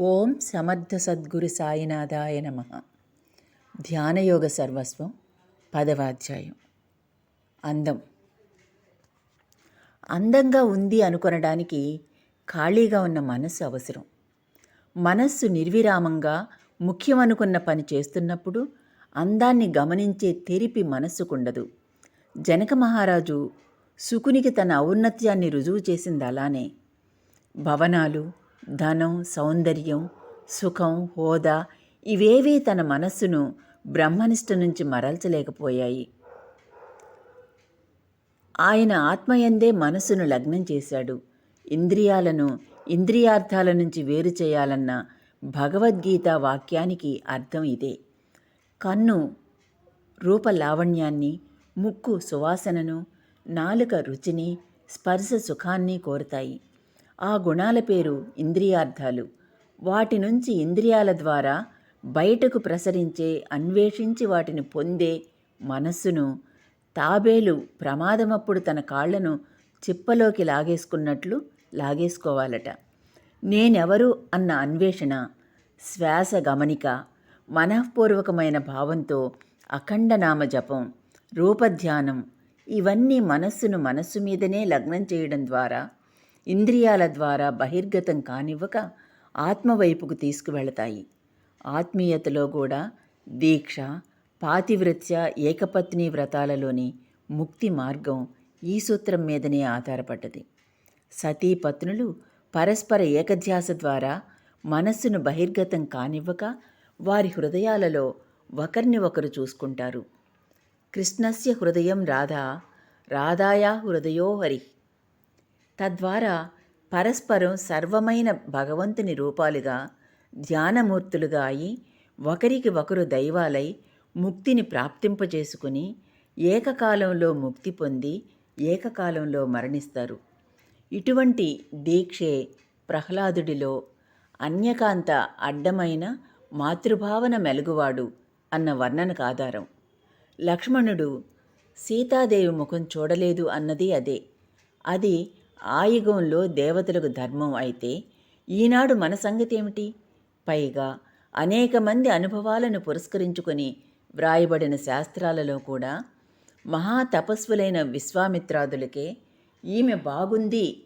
ఓం సమర్థ సద్గురు సాయినాథాయ నమ. ధ్యానయోగ సర్వస్వం పదవాధ్యాయం అందం. అందంగా ఉంది అనుకొనడానికి ఖాళీగా ఉన్న మనస్సు అవసరం. మనస్సు నిర్విరామంగా ముఖ్యమనుకున్న పని చేస్తున్నప్పుడు అందాన్ని గమనించే తెరిపి మనస్సుకుండదు. జనక మహారాజు సుకునికి తన ఔన్నత్యాన్ని రుజువు చేసింది అలానే. భవనాలు ధనం సౌందర్యం సుఖం హోదా ఇవేవీ తన మనస్సును బ్రహ్మనిష్ట నుంచి మరల్చలేకపోయాయి. ఆయన ఆత్మయందే మనస్సును లగ్నం చేశాడు. ఇంద్రియాలను ఇంద్రియార్థాల నుంచి వేరు చేయాలన్న భగవద్గీత వాక్యానికి అర్థం ఇదే. కన్ను రూపలావణ్యాన్ని ముక్కు సువాసనను నాలుక రుచిని స్పర్శ సుఖాన్ని కోరుతాయి. ఆ గుణాల పేరు ఇంద్రియార్థాలు. వాటి నుంచి ఇంద్రియాల ద్వారా బయటకు ప్రసరించే అన్వేషించి వాటిని పొందే మనస్సును తాబేలు ప్రమాదమప్పుడు తన కాళ్ళను చిప్పలోకి లాగేసుకున్నట్లు లాగేసుకోవాలట. నేనెవరు అన్న అన్వేషణ శ్వాస గమనిక మనఃపూర్వకమైన భావంతో అఖండనామ జపం రూపధ్యానం ఇవన్నీ మనస్సును మనస్సు మీదనే లగ్నం చేయడం ద్వారా ఇంద్రియాల ద్వారా బహిర్గతం కానివ్వక ఆత్మవైపుకు తీసుకువెళతాయి. ఆత్మీయతలో కూడా దీక్ష పాతివ్రత్య ఏకపత్ని వ్రతాలలోని ముక్తి మార్గం ఈ సూత్రం మీదనే ఆధారపడ్డది. సతీపత్నులు పరస్పర ఏకధ్యాస ద్వారా మనస్సును బహిర్గతం కానివ్వక వారి హృదయాలలో ఒకరిని ఒకరు చూసుకుంటారు. కృష్ణస్య హృదయం రాధా రాధాయా హృదయో హరి. తద్వారా పరస్పరం సర్వమైన భగవంతుని రూపాలుగా ధ్యానమూర్తులుగా అయి ఒకరికి ఒకరు దైవాలై ముక్తిని ప్రాప్తింపజేసుకుని ఏకకాలంలో ముక్తి పొంది ఏకకాలంలో మరణిస్తారు. ఇటువంటి దీక్షే ప్రహ్లాదుడిలో అన్యకాంత అడ్డమైన మాతృభావన మెలుగువాడు అన్న వర్ణనకు ఆధారం. లక్ష్మణుడు సీతాదేవి ముఖం చూడలేదు అన్నది అదే. అది ఆయుగంలో దేవతలకు ధర్మం అయితే ఈనాడు మన సంగతి ఏమిటి? పైగా అనేక మంది అనుభవాలను పురస్కరించుకొని వ్రాయబడిన శాస్త్రాలలో కూడా మహా తపస్వులైన విశ్వామిత్రాదులకే ఈమె బాగుంది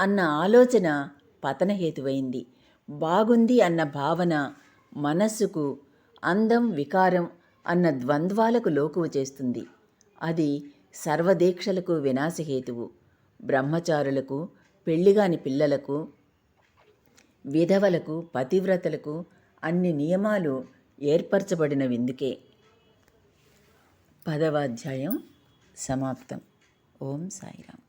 అన్న ఆలోచన పతనహేతువైంది. బాగుంది అన్న భావన మనస్సుకు అందం వికారం అన్న ద్వంద్వాలకు లోకువ చేస్తుంది. అది సర్వదీక్షలకు వినాశహేతువు బ్రహ్మచారులకు పెళ్ళిగాని పిల్లలకు విధవలకు పతివ్రతలకు అన్ని నియమాలు ఏర్పరచబడిన విందుకే పదవాధ్యాయం సమాప్తం. ఓం సాయిరామ్.